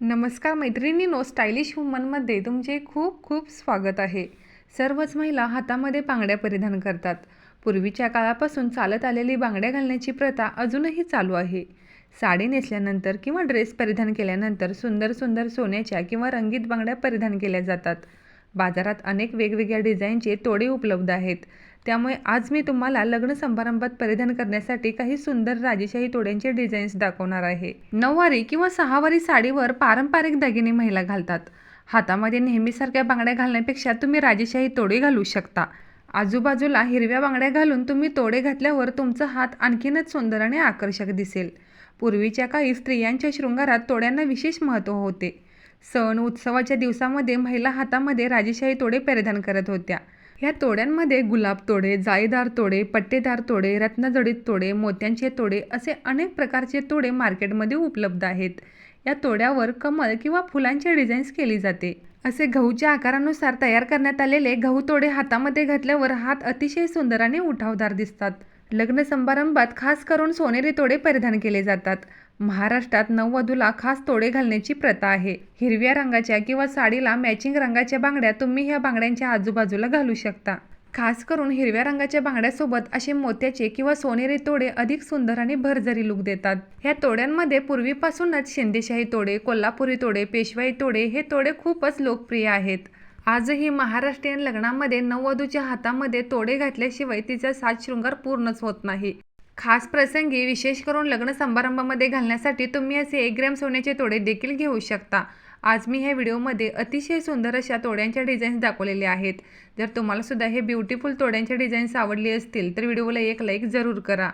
नमस्कार मैत्रिणींनो स्टायलिश वुमनमध्ये तुमचे खूप खूप स्वागत आहे. सर्वच महिला हातामध्ये बांगड्या परिधान करतात. पूर्वीच्या काळापासून चालत आलेली बांगड्या घालण्याची प्रथा अजूनही चालू आहे. साडी नेसल्यानंतर किंवा ड्रेस परिधान केल्यानंतर सुंदर सुंदर सोन्याच्या किंवा रंगीत बांगड्या परिधान केल्या जातात. बाजारात अनेक वेगवेगळ्या डिझाईनचे तोडे उपलब्ध आहेत. त्यामुळे आज मी तुम्हाला लग्न समारंभात परिधान करण्यासाठी काही सुंदर राजेशाही तोड्यांचे डिझाईन्स दाखवणार आहे. नऊवारी किंवा सहावारी साडीवर पारंपरिक दागिने महिला घालतात. हातामध्ये नेहमीसारख्या बांगड्या घालण्यापेक्षा तुम्ही राजेशाही तोडे घालू शकता. आजूबाजूला हिरव्या बांगड्या घालून तुम्ही तोडे घातल्यावर तुमचा हात आणखीनच सुंदर आणि आकर्षक दिसेल. पूर्वीच्या काळी स्त्रियांच्या शृंगारात तोड्यांना विशेष महत्त्व होते. सण उत्सवाच्या दिवसामध्ये महिला हातामध्ये राजेशाही तोडे परिधान करत होत्या. ह्या तोड्यांमध्ये गुलाब तोडे जाळीदार तोडे पट्टेदार तोडे रत्नजडित तोडे मोत्यांचे तोडे असे अनेक प्रकारचे तोडे मार्केटमध्ये उपलब्ध आहेत. या तोड्यावर कमल किंवा फुलांची डिझाईन्स केली जाते. असे गहूच्या आकारानुसार तयार करण्यात आलेले गहू तोडे हातामध्ये घातल्यावर हात अतिशय सुंदर आणि उठावदार दिसतात. लग्न समारंभात खास करून सोनेरी तोडे परिधान केले जातात. महाराष्ट्रात नववधूला खास तोडे घालण्याची प्रथा आहे. हिरव्या रंगाच्या किंवा साडीला मॅचिंग रंगाच्या बांगड्या तुम्ही ह्या बांगड्यांच्या आजूबाजूला घालू शकता. खास करून हिरव्या रंगाच्या बांगड्यासोबत असे मोत्याचे किंवा सोनेरी तोडे अधिक सुंदर आणि भरझरी लुक देतात. ह्या तोड्यांमध्ये पूर्वीपासूनच शिंदेशाही तोडे कोल्हापुरी तोडे पेशवाई तोडे हे तोडे खूपच लोकप्रिय आहेत. आजही महाराष्ट्रीयन लग्नामध्ये नववधूच्या हातामध्ये तोडे घातल्याशिवाय तिचा साज शृंगार पूर्णच होत नाही. खास प्रसंगी विशेष करून लग्न समारंभामध्ये घालण्यासाठी तुम्ही असे एक ग्रॅम सोन्याचे तोडे देखील घेऊ शकता. आज मी ह्या व्हिडिओमध्ये अतिशय सुंदर अशा तोड्यांच्या डिझाईन्स दाखवलेले आहेत. जर तुम्हाला सुद्धा हे ब्युटिफुल तोड्यांच्या डिझाईन्स आवडली असतील तर व्हिडिओला एक लाईक जरूर करा.